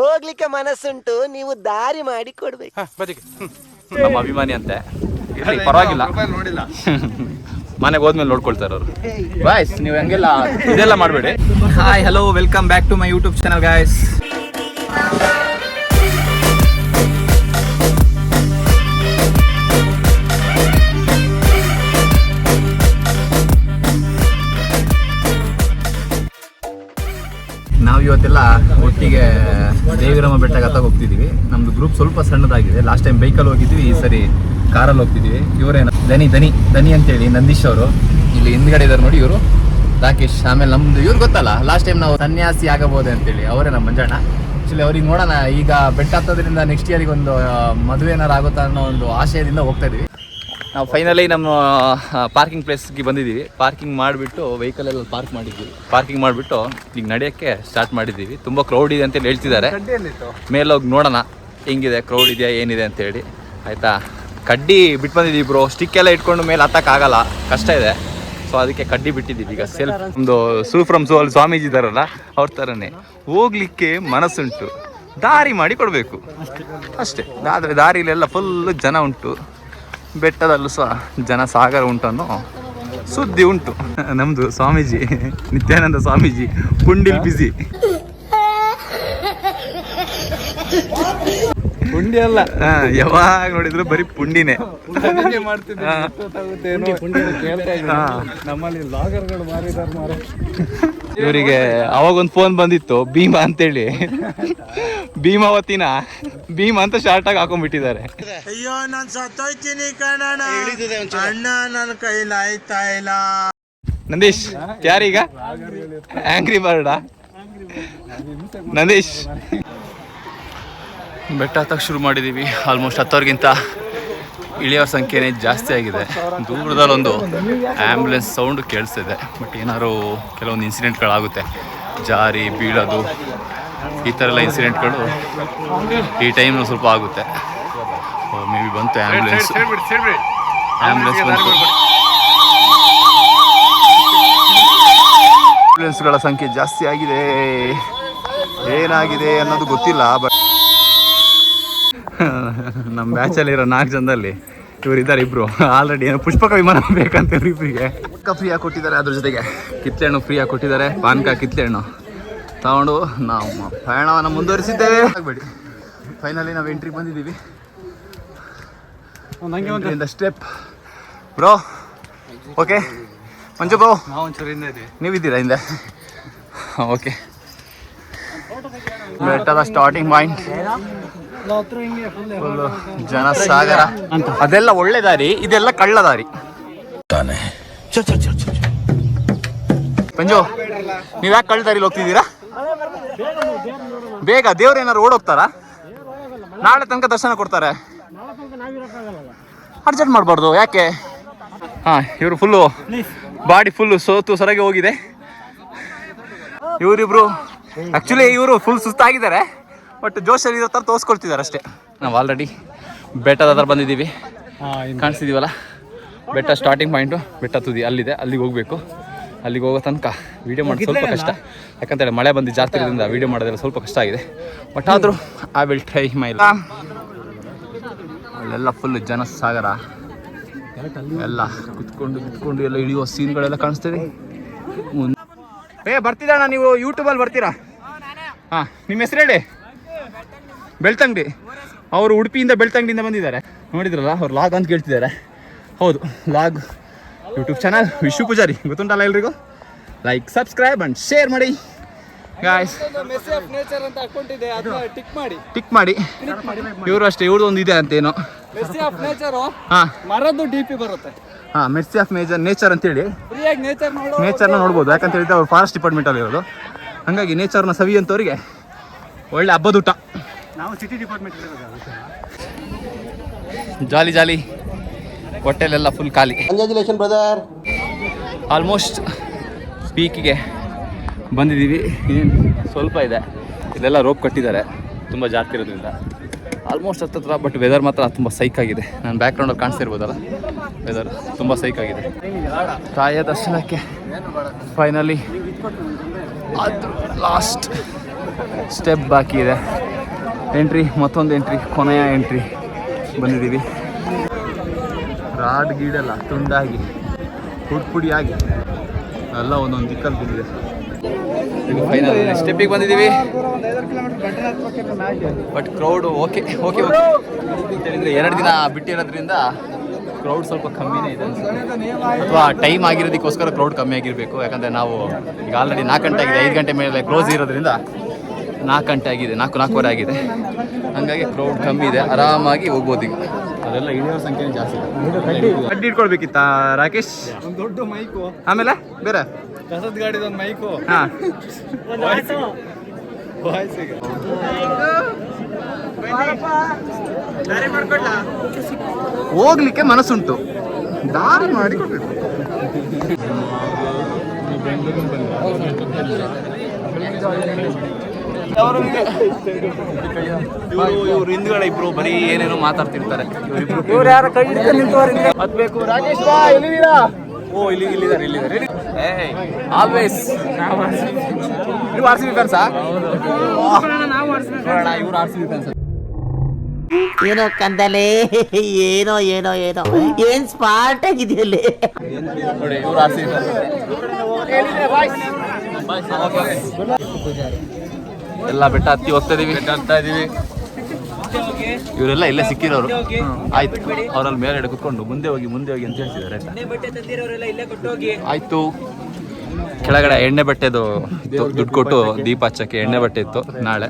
ಹೋಗ್ಲಿಕ್ಕೆ ಮನಸ್ಸುಂಟು ನೀವು ದಾರಿ ಮಾಡಿ ಕೊಡ್ಬೇಕು. ಬದಿಗೆ ನಮ್ಮ ಅಭಿಮಾನಿ ಅಂತೆ. ಇರ್ಲಿ ಪರವಾಗಿಲ್ಲ. ಮನೆಗೆ ಹೋದ್ಮೇಲೆ ನೋಡ್ಕೊಳ್ತಾರೆ ಅವರು ಬಾಯ್ಸ್ ನೀವು ಹಂಗೆಲ್ಲ ಇದೆಲ್ಲ ಮಾಡಬೇಡಿ. Hi hello welcome back to my YouTube channel guys Deviramma ಬೆಟ್ಟ ಹತ್ತಾಗ ಹೋಗ್ತಿದೀವಿ. ನಮ್ದು ಗ್ರೂಪ್ ಸ್ವಲ್ಪ ಸಣ್ಣದಾಗಿದೆ. ಲಾಸ್ಟ್ ಟೈಮ್ ಬೈಕಲ್ಲಿ ಹೋಗಿದ್ವಿ, ಈ ಸರಿ ಕಾರಲ್ಲಿ ಹೋಗ್ತಿದ್ವಿ. ಇವರೇನ ದನಿ ದನಿ ದನಿ ಅಂತೇಳಿ, ನಂದೀಶ್ ಅವರು. ಇಲ್ಲಿ ಹಿಂದ್ಗಡೆ ಇದ್ದಾರೆ ನೋಡಿ ಇವರು. ರಾಕೇಶ್, ಆಮೇಲೆ ನಮ್ದು ಇವ್ರು ಗೊತ್ತಲ್ಲ ಲಾಸ್ಟ್ ಟೈಮ್ ನಾವು ಸನ್ಯಾಸಿ ಆಗಬಹುದು ಅಂತೇಳಿ. ಅವರೇ ನಮ್ಮ ಮಂಜಣ್ಣ. ಆಕ್ಚುಲಿ ಅವ್ರಿಗೆ ನೋಡೋಣ. ಈಗ ಬೆಟ್ಟ ಹತ್ತೋದ್ರಿಂದ ನೆಕ್ಸ್ಟ್ ಇಯರ್ಗೆ ಒಂದು ಮದುವೆ ಏನಾರು ಆಗುತ್ತಾ ಅನ್ನೋ ಒಂದು ಆಶಯದಿಂದ ಹೋಗ್ತಾ ಇದೀವಿ. ನಾವು ಫೈನಲಿ ನಮ್ಮ ಪಾರ್ಕಿಂಗ್ ಪ್ಲೇಸ್ಗೆ ಬಂದಿದ್ದೀವಿ. ಪಾರ್ಕಿಂಗ್ ಮಾಡಿಬಿಟ್ಟು ವೆಹಿಕಲ್ ಎಲ್ಲ ಪಾರ್ಕ್ ಮಾಡಿದ್ವಿ. ಪಾರ್ಕಿಂಗ್ ಮಾಡಿಬಿಟ್ಟು ಈಗ ನಡೆಯೋಕ್ಕೆ ಸ್ಟಾರ್ಟ್ ಮಾಡಿದ್ದೀವಿ. ತುಂಬ ಕ್ರೌಡ್ ಇದೆ ಅಂತೇಳಿ ಹೇಳ್ತಿದ್ದಾರೆ. ಮೇಲೋಗಿ ನೋಡೋಣ. ಹೆಂಗಿದೆ? ಕ್ರೌಡ್ ಇದೆಯಾ? ಏನಿದೆ ಅಂತೇಳಿ. ಆಯಿತಾ? ಕಡ್ಡಿ ಬಿಟ್ಟು ಬಂದಿದ್ದೀವಿ ಬ್ರೋ ಸ್ಟಿಕ್ ಎಲ್ಲ ಇಟ್ಕೊಂಡು ಮೇಲೆ ಹತ್ತಕ್ಕಾಗಲ್ಲ ಕಷ್ಟ ಇದೆ. ಸೊ ಅದಕ್ಕೆ ಕಡ್ಡಿ ಬಿಟ್ಟಿದ್ದೀವಿ. ಈಗ ಸೆಲ್ಫ್ ಒಂದು ಸೂ ಫ್ರಮ್ ಅಲ್ಲಿ ಸ್ವಾಮೀಜಿ ಇದಾರಲ್ಲ ಅವ್ರ ಥರನೇ ಹೋಗ್ಲಿಕ್ಕೆ ಮನಸ್ಸುಂಟು. ದಾರಿ ಮಾಡಿ ಕೊಡಬೇಕು. ಅಷ್ಟೇ. ಆದರೆ ದಾರಿಲೆಲ್ಲ ಫುಲ್ ಜನ ಉಂಟು. ಬೆಟ್ಟದಲ್ಲೂ ಸಹ ಜನ ಸಾಗರ ಉಂಟು ಅನ್ನೋ ಸುದ್ದಿ ಉಂಟು. ನಮ್ದು ಸ್ವಾಮೀಜಿ ನಿತ್ಯಾನಂದ ಸ್ವಾಮೀಜಿ ಪುಂಡಿಲ್ ಬಿಸಿ ಪುಂಡಿ ಅಲ್ಲ. ಯಾವಾಗ ನೋಡಿದ್ರು ಬರೀ ಪುಂಡಿನೇ. ಮಾಡ್ತಿದ್ದೆ ಇವರಿಗೆ ಇವರಿಗೆ ಅವಾಗೊಂದು ಫೋನ್ ಬಂದಿತ್ತು ಭೀಮ ಅಂತೇಳಿ. ಭೀಮಾವತಿನ ಭೀಮ ಅಂತ ಶಾರ್ಟ್ ಆಗಿ ಹಾಕೊಂಡ್ಬಿಟ್ಟಿದ್ದಾರೆ. ಅಯ್ಯೋ ನಾನ್ ಸತ್ತೋಯ್ತೀನಿ ಕಣ್ಣ ಅಣ್ಣ ನನ್ನ ಕೈಲಾಯ್ತಾ ಇಲ್ಲ. ನಂದೀಶ್ ಯಾರೀಗ? ಆಂಗ್ರಿ ಬರ್ಡಾ ನಂದೀಶ್. ಬೆಟ್ಟ ಹತ್ತಕ್ಕೆ ಶುರು ಮಾಡಿದ್ದೀವಿ ಆಲ್ಮೋಸ್ಟ್ ಹತ್ತೋರ್ಗಿಂತ ಇಳಿಯೋರ ಸಂಖ್ಯೆನೇ ಜಾಸ್ತಿ ಆಗಿದೆ. ದೂರದಲ್ಲೊಂದು ಆ್ಯಂಬುಲೆನ್ಸ್ ಸೌಂಡ್ ಕೇಳಿಸ್ತಿದೆ. ಬಟ್ ಏನಾದ್ರು ಕೆಲವೊಂದು ಇನ್ಸಿಡೆಂಟ್ಗಳಾಗುತ್ತೆ ಜಾರಿ, ಬೀಳೋದು, ಈ ಥರ ಎಲ್ಲ ಇನ್ಸಿಡೆಂಟ್ಗಳು ಈ ಟೈಮ್ ಸ್ವಲ್ಪ ಆಗುತ್ತೆ. ಮೇ ಬಿ ಬಂತು ಆ್ಯಂಬುಲೆನ್ಸ್ ಆ್ಯಂಬುಲೆನ್ಸ್ ಬಂತು. ಆ್ಯಂಬುಲೆನ್ಸ್ಗಳ ಸಂಖ್ಯೆ ಜಾಸ್ತಿ ಆಗಿದೆ. ಏನಾಗಿದೆ ಅನ್ನೋದು ಗೊತ್ತಿಲ್ಲ ಬಟ್ ನಮ್ಮ ಬ್ಯಾಚಲ್ಲಿರೋ ನಾಲ್ಕು ಜನದಲ್ಲಿ ಇವ್ರು ಇದ್ದಾರೆ ಇಬ್ರು. ಆಲ್ರೆಡಿ ಏನೋ ಪುಷ್ಪಕ ವಿಮಾನ ಬೇಕಂತ ಇಬ್ಬರಿಗೆ ಫ್ರೀಯಾಗಿ ಕೊಟ್ಟಿದ್ದಾರೆ ಅದ್ರ ಜೊತೆಗೆ. ಕಿತ್ಲೆ ಹಣ್ಣು ಫ್ರೀಯಾಗಿ ಕೊಟ್ಟಿದ್ದಾರೆ. ಪಾನಕ ಕಿತ್ಲೆ ಹಣ್ಣು ತಗೊಂಡು ನಾವು ಪ್ರಯಾಣವನ್ನು ಮುಂದುವರಿಸಿದ್ದೇವೆ. ಆಗಬೇಡಿ. ಫೈನಲಿ ನಾವು ಎಂಟ್ರಿಗೆ ಬಂದಿದ್ದೀವಿ. Step bro okay Manju bro ನಾವು ನೀವಿದ್ದೀರಾ ಹಿಂದೆ ಓಕೆ ಬೆಟ್ಟದ ಸ್ಟಾರ್ಟಿಂಗ್ ಪಾಯಿಂಟ್ ಜನಸಾಗರ. ಅದೆಲ್ಲ ಒಳ್ಳೆ ದಾರಿ ಇದೆಲ್ಲ ಕಳ್ಳ ದಾರಿ. ಪಂಜು ನೀವ್ ಯಾಕೆ ಕಳ್ಳ ದಾರಿಲಿ ಹೋಗ್ತಿದ್ದೀರಾ? ಬೇಗ ದೇವ್ರ ಏನಾರು ಓಡೋಗ್ತಾರಾ ನಾಳೆ ತನಕ ದರ್ಶನ ಕೊಡ್ತಾರೆ. ಅರ್ಜೆಂಟ್ ಮಾಡಬಾರ್ದು ಯಾಕೆ? ಹಾ ಇವರು ಫುಲ್ಲು ಬಾಡಿ ಫುಲ್ಲು ಸೋತು ಸರಾಗಿ ಹೋಗಿದೆ. ಇವರಿಬ್ರು ಆಕ್ಚುಲಿ ಇವರು ಫುಲ್ ಸುಸ್ತಾಗಿದ್ದಾರೆ. ಬಟ್ ಜೋಶಲ್ಲಿ ಇರೋ ಥರ ತೋರಿಸ್ಕೊಳ್ತಿದ್ದಾರೆ ಅಷ್ಟೇ. ನಾವು ಆಲ್ರೆಡಿ ಬೆಟ್ಟದ ಹತ್ರ ಬಂದಿದ್ದೀವಿ. ಕಾಣಿಸ್ತಿದೀವಲ್ಲ? ಬೆಟ್ಟ ಸ್ಟಾರ್ಟಿಂಗ್ ಪಾಯಿಂಟು ಬೆಟ್ಟ ತುದಿ ಅಲ್ಲಿದೆ ಅಲ್ಲಿಗೆ ಹೋಗಬೇಕು. ಅಲ್ಲಿಗೆ ಹೋಗೋ ತನಕ ವೀಡಿಯೋ ಮಾಡೋದು ಸ್ವಲ್ಪ ಕಷ್ಟ. ಯಾಕಂತೇಳಿ ಮಳೆ ಬಂದು ಜಾಸ್ತಿ ಇರೋದ್ರಿಂದ ವೀಡಿಯೋ ಮಾಡೋದೆಲ್ಲ ಸ್ವಲ್ಪ ಕಷ್ಟ ಆಗಿದೆ. ಬಟ್ ಆದರೂ ಐ ವಿಲ್ ಟ್ರೈ ಮೈ ಅಲ್ಲೆಲ್ಲ ಫುಲ್ ಜನಸಾಗರ. ಎಲ್ಲ ಕುತ್ಕೊಂಡು ಕುತ್ಕೊಂಡು ಎಲ್ಲ ಇಳಿಯುವ ಸೀನ್ಗಳೆಲ್ಲ ಕಾಣಿಸ್ತಿದೆ. ಮುಂದೆ ಏ ಬರ್ತಿದ್ದಣ್ಣ ನೀವು ಯೂಟ್ಯೂಬಲ್ಲಿ ಬರ್ತೀರಾ? ಹಾಂ ನಿಮ್ಮ ಹೆಸರು ಹೇಳಿ? ಬೆಳ್ತಂಗಡಿ. ಅವರು ಉಡುಪಿಯಿಂದ ಬೆಳ್ತಂಗಡಿಯಿಂದ ಬಂದಿದ್ದಾರೆ. ನೋಡಿದ್ರಲ್ಲ, ಅವ್ರು ಲಾಗ್ ಅಂತ ಕೇಳ್ತಿದ್ದಾರೆ. ಹೌದು, ಲಾಗ್ ಯೂಟ್ಯೂಬ್ ಚಾನಲ್ ವಿಶ್ವ ಪೂಜಾರಿ. ಗೊತ್ತುಂಟಲ್ಲ ಎಲ್ರಿಗೂ? ಲೈಕ್ ಸಬ್ಸ್ಕ್ರೈಬ್ ಅಂಡ್ ಶೇರ್ ಮಾಡಿ. ಗಾಯ್ಸ್ ಟಿಕ್ ಮಾಡಿ. ಇವರು ಅಷ್ಟೇ ಇವ್ರದ್ದು ಒಂದು ಇದೆ ಅಂತೇನು. ಹಾಂ. ಮರದ್ದು ಡಿ ಪಿ ಬರುತ್ತೆ ಹಾಂ ಮೆರ್ಸಿ ಆಫ್ ಮೇಜರ್ ನೇಚರ್ ಅಂತೇಳಿ. ನೇಚರ್ನ ನೋಡ್ಬೋದು. ಯಾಕಂತ ಹೇಳಿದ್ರೆ ಅವ್ರು ಫಾರೆಸ್ಟ್ ಡಿಪಾರ್ಟ್ಮೆಂಟಲ್ಲಿ ಇರೋದು. ಹಾಗಾಗಿ ನೇಚರ್ನ ಸವಿ ಅಂತವ್ರಿಗೆ ಒಳ್ಳೆ ಹಬ್ಬದೂಟ. ನಾವು ಸಿಟಿ ಡಿಪಾರ್ಟ್ಮೆಂಟ್ ಜಾಲಿ ಜಾಲಿ. ಹೊಟ್ಟೆಲೆಲ್ಲ ಫುಲ್ ಖಾಲಿ. ಕಂಗ್ರ್ಯಾಚುಲೇಷನ್ ಬ್ರದರ್ ಆಲ್ಮೋಸ್ಟ್ ಪೀಕಿಗೆ ಬಂದಿದ್ದೀವಿ. ಏನು ಸ್ವಲ್ಪ ಇದೆ. ಇಲ್ಲೆಲ್ಲ ರೋಪ್ ಕಟ್ಟಿದ್ದಾರೆ. ತುಂಬ ಜಾಸ್ತಿ ಇರೋದ್ರಿಂದ. ಆಲ್ಮೋಸ್ಟ್ ಹತ್ತತ್ರ ಬಟ್ ವೆದರ್ ಮಾತ್ರ ತುಂಬ ಸೈಕ್ ಆಗಿದೆ. ನಾನು ಬ್ಯಾಕ್ಗ್ರೌಂಡಲ್ಲಿ ಕಾಣಿಸ್ತಾ ಇರ್ಬೋದಲ್ಲ? ವೆದರ್ ತುಂಬ ಸೈಕ್ ಆಗಿದೆ. ತಾಯಿಯ ದರ್ಶನಕ್ಕೆ ಫೈನಲಿ ಅದು ಲಾಸ್ಟ್ ಸ್ಟೆಪ್ ಬಾಕಿ ಇದೆ. ಎಂಟ್ರಿ ಮತ್ತೊಂದು ಎಂಟ್ರಿ ಕೊನೆಯ ಎಂಟ್ರಿ ಬಂದಿದ್ದೀವಿ. ರಾಡ್ ಗೀಡೆಲ್ಲ ತುಂಡಾಗಿ ಪುಡಿ ಪುಡಿಯಾಗಿ ಎಲ್ಲ ಒಂದೊಂದು ದಿಕ್ಕಲ್ಲಿ ಬಂದಿದೆ ಫೈನಲ್ ಸ್ಟೆಪ್ಪಿಗೆ ಬಂದಿದ್ದೀವಿ. But crowd okay okay okay ಹೇಳಿದ್ರೆ ಎರಡು ದಿನ ಬಿಟ್ಟಿರೋದ್ರಿಂದ ಕ್ರೌಡ್ ಸ್ವಲ್ಪ ಕಮ್ಮಿನೇ ಇದೆ ಅಥವಾ ಟೈಮ್ ಆಗಿರೋದಕ್ಕೋಸ್ಕರ ಕ್ರೌಡ್ ಕಮ್ಮಿ ಆಗಿರಬೇಕು. ಯಾಕಂದರೆ ನಾವು ಈಗ ಆಲ್ರೆಡಿ ನಾಲ್ಕು ಗಂಟೆ ಆಗಿದೆ. ಐದು ಗಂಟೆ ಮೇಲೆ ಕ್ಲೋಸ್ ಇರೋದ್ರಿಂದ ನಾಲ್ಕು ಗಂಟೆ ಆಗಿದೆ ನಾಲ್ಕು ನಾಲ್ಕೂವರೆ ಆಗಿದೆ. ಹಂಗಾಗಿ ಕ್ರೌಡ್ ಕಮ್ಮಿ ಇದೆ ಆರಾಮಾಗಿ ಹೋಗ್ಬೋದು ಈಗ. ಅದೆಲ್ಲ ಇಳಿಯೋ ಸಂಖ್ಯೆ ಜಾಸ್ತಿ ಕಡ್ಡಿ ಅಡ್ಡಿ ಇಟ್ಕೊಳ್ಬೇಕಿತ್ತ ರಾಕೇಶ್? ಒಂದು ದೊಡ್ಡ ಮೈಕು ಆಮೇಲೆ ಬೇರೆ? ಕಸದ ಗಾಡಿದ ಒಂದು ಮೈಕು ಹಾ. ಹೋಗ್ಲಿಕ್ಕೆ ಮನಸ್ಸುಂಟು. ದಾರಿ ಮಾಡಿ ಕೊಡ್ಬೇಕು. ಇವರು ಇವ್ರು ಹಿಂದ್ಗಡೆ ಇಬ್ರು ಬರೀ ಏನೇನೋ ಮಾತಾಡ್ತಿರ್ತಾರೆ ಬಾ ಓ ಇಲ್ಲಿ ಇಲ್ಲಿದ್ದಾರೆ ಇಲ್ಲಿದ್ದಾರೆ ಆಲ್ವೇಸ್ ನೀವು ಆರ್ ಸಿ ಬಿ ಫ್ಯಾನ್ಸಾ ಇವ್ರು ಆರ್ ಸಿ ಬಿ ಫ್ಯಾನ್ಸ್ ಏನೋ ಕಂದಲೆ ಏನೋ ಏನೋ ಏನೋ. ಏನ್ ಸ್ಮಾರ್ಟ್ ಆಗಿದೆಯಲ್ಲಿ? ನೋಡಿ ಇವ್ರು ಆರ್ ಸಿ ಎಲ್ಲ ಬೆಟ್ಟ ಹತ್ತಿ ಹೋಗ್ತಾ ಇದೀವಿ. ಇದೀವಿ. ಇವರೆಲ್ಲ ಇಲ್ಲೇ ಸಿಕ್ಕಿರೋರು. ಆಯ್ತು. ಅವರಲ್ಲಿ ಮೇಲೆ ಕುತ್ಕೊಂಡು ಮುಂದೆ ಹೋಗಿ ಮುಂದೆ ಹೋಗಿ ಅಂತ ಹೇಳ್ತಿದ್ದಾರೆ ಆಯ್ತಾ? ಆಯ್ತು. ಕೆಳಗಡೆ ಎಣ್ಣೆ ಬಟ್ಟೆದು ದುಡ್ಡು ಕೊಟ್ಟು ದೀಪ ಹಚ್ಚಕ್ಕೆ ಎಣ್ಣೆ ಬಟ್ಟೆ ಇತ್ತು ನಾಳೆ.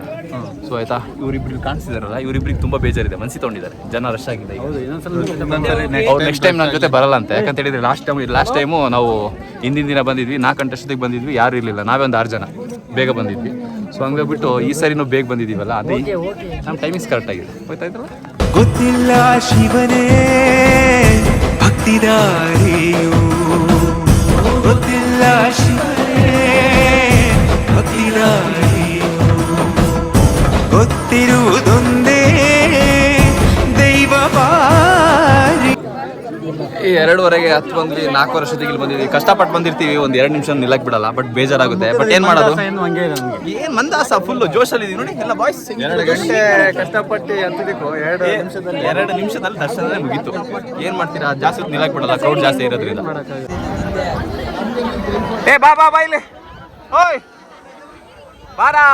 ಸೊ ಆಯ್ತಾ? ಇವರಿಬ್ರಿಗೆ ಕಾಣಿಸಿದಾರಲ್ಲ ಇವರಿಬ್ರಿಗೆ ತುಂಬಾ ಬೇಜಾರಿದೆ. ಮನ್ಸಿ ತಗೊಂಡಿದ್ದಾರೆ. ಜನ ರಶ್ ಆಗಿದೆ ಅವ್ರು ನೆಕ್ಸ್ಟ್ ಟೈಮ್ ನನ್ನ ಜೊತೆ ಬರಲ್ಲ ಅಂತ. ಯಾಕಂತ ಹೇಳಿದ್ರೆ ಲಾಸ್ಟ್ ಟೈಮ್ ಲಾಸ್ಟ್ ಟೈಮು ನಾವು ಹಿಂದಿನ ದಿನ ಬಂದಿದ್ವಿ. ನಾಲ್ಕು ಗಂಟೆ ಅಷ್ಟೊತ್ತಿಗೆ ಬಂದಿದ್ವಿ ಯಾರು ಇರಲಿಲ್ಲ. ನಾವೇ ಒಂದು ಆರು ಜನ. ಬೇಗ ಬಂದಿದ್ವಿ. ಸೊ ಬಿಟ್ಟು ಈ ಸರಿನೂ ಬೇಗ ಬಂದಿದ್ದೀವಲ್ಲ ಅದೇ ನಮ್ಮ ಟೈಮಿಂಗ್ಸ್ ಕರೆಕ್ಟ್ ಆಗಿದೆ. ಗೊತ್ತಾಯ್ತಲ್ಲ ಗೊತ್ತಿಲ್ಲ ಶಿವನೇ ಭಕ್ತಿದಾರಿಯು. ಗೊತ್ತಿಲ್ಲ ಶಿವನೇ ಭಕ್ತಿದಾರಿಯು. ಎರಡುವರೆಗೆ ಹತ್ತು ಬಂದ್ವಿ ನಾಲ್ಕು ವರ್ಷದಿಗೆ ಇಲ್ಲಿ ಬಂದಿದ್ವಿ. ಕಷ್ಟಪಟ್ಟು ಬಂದಿರ್ತೀವಿ ಒಂದು ಎರಡು ನಿಮಿಷ ನಿಲ್ಲಕ್ ಬಿಡಲ್ಲ ಬಟ್ ಬೇಜಾರಾಗುತ್ತೆ. ಬಟ್ ಏನ್ ಮಾಡೋದು? ಹಂಗೆ ಇದೆ ನಮ್ಗೆ. ಏನ್ ಮಂದಾಸ ಫುಲ್ ಜೋಶಲ್ಲಿ ಇದೀವಿ ನೋಡಿ ಎಲ್ಲ ಬಾಯ್ಸ್ ಎರಡು ಗಂಟೆ ಕಷ್ಟಪಟ್ಟು ಅಂತಿದ್ದಕ್ಕೂ ಎರಡು ನಿಮಿಷದಲ್ಲಿ ಎರಡು ನಿಮಿಷದಲ್ಲಿ ದರ್ಶನ ಮುಗೀತು. ಏನ್ ಮಾಡ್ತೀರಾ? ಜಾಸ್ತಿ ನಿಲ್ಲಕ್ ಬಿಡಲ್ಲ ಕ್ರೌಡ್ ಜಾಸ್ತಿ ಇರೋದ್ರಿಂದ. ಏ ಬಾ ಬಾ ಬಾ ಇಲ್ಲಿ. ಓಯ್. ಬಾರಾ.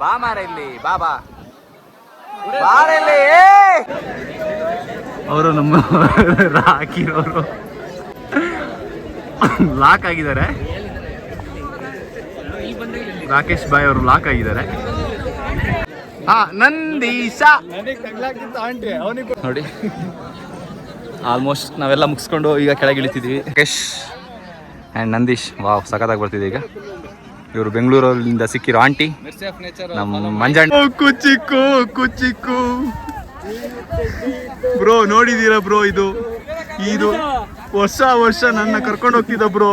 ಬಾ ಮಾರ ಇಲ್ಲಿ ಬಾ ಬಾ. ಬಾರ ಇಲ್ಲಿ ಅವರು ನಮ್ಮ ಹಾಕಿರೋರು ಲಾಕ್ ಆಗಿದ್ದಾರೆ. ರಾಕೇಶ್ ಬಾಯ್ ಅವರು ಲಾಕ್ ಆಗಿದ್ದಾರೆ. ಹಾ ನಂದೀಶ. ನೋಡಿ ಆಲ್ಮೋಸ್ಟ್ ನಾವೆಲ್ಲ ಮುಗಿಸ್ಕೊಂಡು ಈಗ ಕೆಳಗೆ ಇಳಿತಿದ್ವಿ. ರಾಕೇಶ್ ಆ್ಯಂಡ್ ನಂದೀಶ್ ವಾವ್ ಸಖತ್ತಾಗಿ ಬರ್ತಿದೆ ಈಗ. ಇವರು ಬೆಂಗಳೂರಲ್ಲಿಂದ ಸಿಕ್ಕಿರೋ ಆಂಟಿ. ನಮ್ಮ ಮಂಜಣ್ಣ. ಕುಚಿಕ್ಕು ಕುಚಿಕ್ಕು ಬ್ರೋ ನೋಡಿದೀರಾ ಬ್ರೋ ಇದು? ಇದು ವರ್ಷ ವರ್ಷ ನನ್ನ ಕರ್ಕೊಂಡು ಹೋಗ್ತಿದ್ದ ಬ್ರೋ.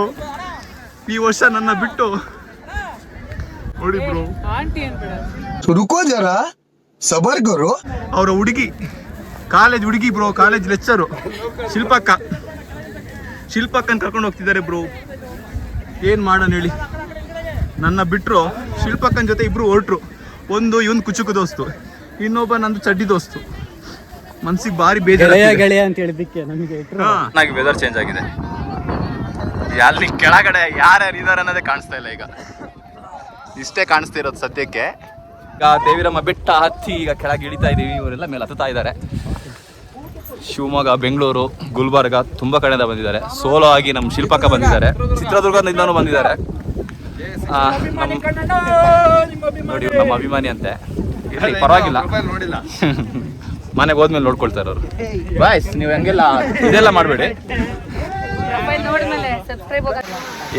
ಈ ವರ್ಷ ನನ್ನ ಬಿಟ್ಟು. ನೋಡಿ ಬ್ರೋ. ರುಕೋ ಜರ ಸಬರ್ಗರು ಅವರ. ಹುಡುಗಿ. ಕಾಲೇಜ್ ಹುಡುಗಿ ಬ್ರೋ ಕಾಲೇಜ್ ಲೆಕ್ಚರು ಶಿಲ್ಪಕ್ಕ. ಶಿಲ್ಪಕ್ಕನ್ ಕರ್ಕೊಂಡು ಹೋಗ್ತಿದ್ದಾರೆ ಬ್ರೋ. ಏನ್ ಮಾಡೋಣ ಹೇಳಿ. ನನ್ನ ಬಿಟ್ರು ಶಿಲ್ಪಕ್ಕನ ಜೊತೆ ಇಬ್ರು ಹೊರಟ್ರು. ಒಂದು ಇವನ್ ಕುಚುಕು ದೋಸ್ತು. ಇನ್ನೊಬ್ಬ ನಂದು ಚಡ್ಡಿ ದೋಸ್ತು. ಮನ್ಸಿಗೆ ಭಾರಿ ಬೇಜಾರು ಗೆಳೆಯ ಅಂತ ಹೇಳಿದ್ದಕ್ಕೆ ನಮಗೆ ಚೆನ್ನಾಗಿ ವೆದರ್ ಚೇಂಜ್ ಆಗಿದೆ. ಅಲ್ಲಿ ಕೆಳಗಡೆ ಯಾರ್ಯಾರು ಇದಾರೆ ಅನ್ನೋದೇ ಕಾಣಿಸ್ತಾ ಇಲ್ಲ ಈಗ. ಇಷ್ಟೇ ಕಾಣಿಸ್ತಾ ಇರೋದು ಸದ್ಯಕ್ಕೆ. ಈಗ ದೇವಿರಮ್ಮ ಬೆಟ್ಟ ಹತ್ತಿ ಈಗ ಕೆಳಗೆ ಇಳಿತಾ ಇದೀವಿ ಇವರೆಲ್ಲ ಮೇಲೆ ಹತ್ತುತ್ತಾ ಇದ್ದಾರೆ. ಶಿವಮೊಗ್ಗ ಬೆಂಗಳೂರು ಗುಲ್ಬರ್ಗ ತುಂಬಾ ಕಡೆಯಿಂದ ಬಂದಿದ್ದಾರೆ. ಸೋಲೋ ಆಗಿ ನಮ್ಮ ಶಿಲ್ಪಕ್ಕ ಬಂದಿದ್ದಾರೆ. ಚಿತ್ರದುರ್ಗದಿಂದನೂ ಬಂದಿದ್ದಾರೆ. ಆ, ನಮ್ಮ- ನೋಡಿ ಇವ್ರು ನಮ್ಮ ಅಭಿಮಾನಿ ಅಂತೆ ಇರ್ಲಿ ಪರವಾಗಿಲ್ಲ. ನೋಡಿಲ್ಲ. ಮನೆಗೆ ಹೋದ್ಮೇಲೆ ನೋಡ್ಕೊಳ್ತಾರೆ ಅವರು ಬಾಯ್ಸ್ ನೀವು ಹಂಗೆಲ್ಲ ಇದೆಲ್ಲ ಮಾಡಬೇಡಿ.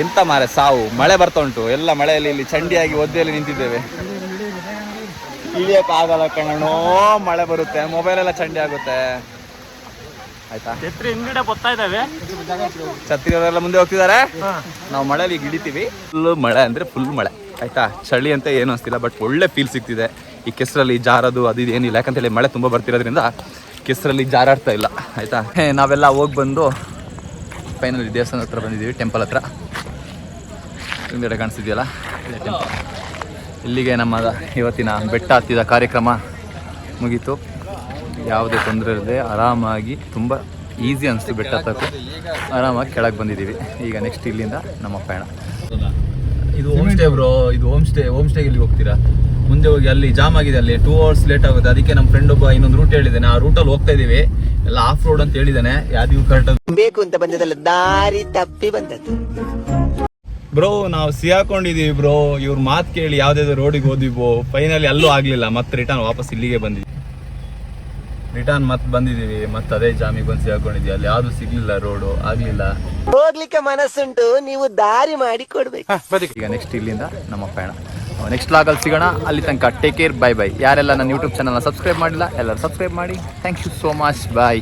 ಎಂತ ಮಾರೆ ಸಾವು? ಮಳೆ ಬರ್ತಾ ಉಂಟು. ಎಲ್ಲ ಮಳೆಯಲ್ಲಿ ಇಲ್ಲಿ ಚಂಡಿಯಾಗಿ ಒದ್ದೆಯಲ್ಲಿ ನಿಂತಿದ್ದೇವೆ. ಇಳಿಯಕ್ ಆಗಲ್ಲ ಕಣೋ. ಮಳೆ ಬರುತ್ತೆ. ಮೊಬೈಲ್ ಎಲ್ಲ ಚಂಡಿ ಆಗುತ್ತೆ. ಆಯ್ತಾ? ಛತ್ರಿ ಹಿಂದ್ಗಡೆ ಬರ್ತಾ ಇದ್ದಾವೆ. ಛತ್ರಿಯವರೆಲ್ಲ ಮುಂದೆ ಹೋಗ್ತಿದ್ದಾರೆ. ನಾವು ಮಳೆಯಲ್ಲಿ ಈಗ ಇಳಿತೀವಿ ಫುಲ್ ಮಳೆ ಅಂದ್ರೆ ಫುಲ್ ಮಳೆ. ಆಯ್ತಾ? ಚಳಿ ಅಂತ ಏನು ಅನಿಸ್ತಿಲ್ಲ ಬಟ್ ಒಳ್ಳೆ ಫೀಲ್ ಸಿಗ್ತಿದೆ. ಈ ಕೆಸರಲ್ಲಿ ಜಾರದು ಅದು ಇದು ಏನಿಲ್ಲ. ಯಾಕಂತೇಳಿ ಮಳೆ ತುಂಬ ಬರ್ತಿರೋದ್ರಿಂದ ಕೆಸರಲ್ಲಿ ಜಾರಾಡ್ತಾ ಇಲ್ಲ. ಆಯಿತಾ? ನಾವೆಲ್ಲ ಹೋಗಿ ಬಂದು ಫೈನಲಿ ದೇವಸ್ಥಾನ ಹತ್ರ ಬಂದಿದ್ದೀವಿ ಟೆಂಪಲ್ ಹತ್ರ. ಹಿಂದ್ಗಡೆ ಕಾಣಿಸ್ತಿದೆಯಲ್ಲ? ಇಲ್ಲಿಗೆ ನಮ್ಮ ಇವತ್ತಿನ ಬೆಟ್ಟ ಹತ್ತಿದ ಕಾರ್ಯಕ್ರಮ ಮುಗೀತು. ಯಾವುದೇ ತೊಂದರೆ ಇಲ್ಲದೆ ಆರಾಮಾಗಿ, ತುಂಬ ಈಸಿ ಅನಿಸ್ತು ಬೆಟ್ಟ ಹತ್ತಕ್ಕೆ ಆರಾಮಾಗಿ ಕೆಳಗೆ ಬಂದಿದ್ದೀವಿ. ಈಗ ನೆಕ್ಸ್ಟ್ ಇಲ್ಲಿಂದ ನಮ್ಮ ಪಯಣ. ಇದು ಹೋಮ್ ಸ್ಟೇ ಬ್ರೋ ಇದು ಹೋಮ್ ಸ್ಟೇ ಹೋಮ್ ಸ್ಟೇಗೆ ಇಲ್ಲಿಗೆ ಹೋಗ್ತೀರಾ? ಮುಂದೆ ಹೋಗಿ ಅಲ್ಲಿ ಜಾಮ್ ಆಗಿದೆ ಅಲ್ಲಿ ಟೂ ಅವರ್ಸ್ ಲೇಟ್ ಆಗುತ್ತೆ. ಅದಕ್ಕೆ ನಮ್ಮ ಫ್ರೆಂಡ್ ಒಬ್ಬ ಇನ್ನೊಂದು ರೂಟ್ ಹೇಳಿದ್ದಾನೆ ಆ ರೂಟಲ್ಲಿ ಹೋಗ್ತಾ ಇದೀವಿ. ಎಲ್ಲ ಆಫ್ ರೋಡ್ ಅಂತ ಹೇಳಿದ್ದಾನೆ ಯಾವ್ದು ಕರೆಕ್ಟ್ ಬೇಕು ಅಂತ ಬಂದದಲ್ಲ ದಾರಿ ತಪ್ಪಿ ಬಂದದ್ದು. ಬ್ರೋ ನಾವು ಸಿಹಾಕೊಂಡಿದೀವಿ ಬ್ರೋ ಇವ್ರ ಮಾತು ಕೇಳಿ ಯಾವ್ದಾದ್ರು ರೋಡಿಗೆ ಹೋದ್ವಿ ಬ್ರೋ ಫೈನಲಿ ಅಲ್ಲೂ ಆಗ್ಲಿಲ್ಲ. ಮತ್ತೆ ರಿಟರ್ನ್ ವಾಪಸ್ ಇಲ್ಲಿಗೆ ಬಂದಿದ್ವಿ ರಿಟರ್ನ್ ಮತ್ತೆ ಬಂದಿದೀವಿ. ಮತ್ತೆ ಅದೇ ಜಾಮಿಗೆ ಬಂದು ಸಿಹಾಕೊಂಡಿದ್ವಿ ಅಲ್ಲಿ ಯಾವ್ದು ಸಿಗ್ಲಿಲ್ಲ ರೋಡು ಆಗ್ಲಿಲ್ಲ. ಹೋಗ್ಲಿಕ್ಕೆ ಮನಸ್ಸುಂಟು ನೀವು ದಾರಿ ಮಾಡಿ ಕೊಡ್ಬೇಕು. ಈಗ ನೆಕ್ಸ್ಟ್ ಇಲ್ಲಿಂದ ನಮ್ಮ ಪಯಣ ನೆಕ್ಸ್ಟ್ ಲಾಗಲ್ಲಿ ಸಿಗೋಣ. ಅಲ್ಲಿ ತನಕ ಟೇಕ್ ಕೇರ್ ಬೈ ಬೈ ಯಾರೆಲ್ಲ ನನ್ನ ಯೂಟ್ಯೂಬ್ ಚಾನಲ್ನ ಸಬ್ಸ್ಕ್ರೈಬ್ ಮಾಡಿಲ್ಲ, ಎಲ್ಲರೂ ಸಬ್ಸ್ಕ್ರೈಬ್ ಮಾಡಿ. Thank you so much bye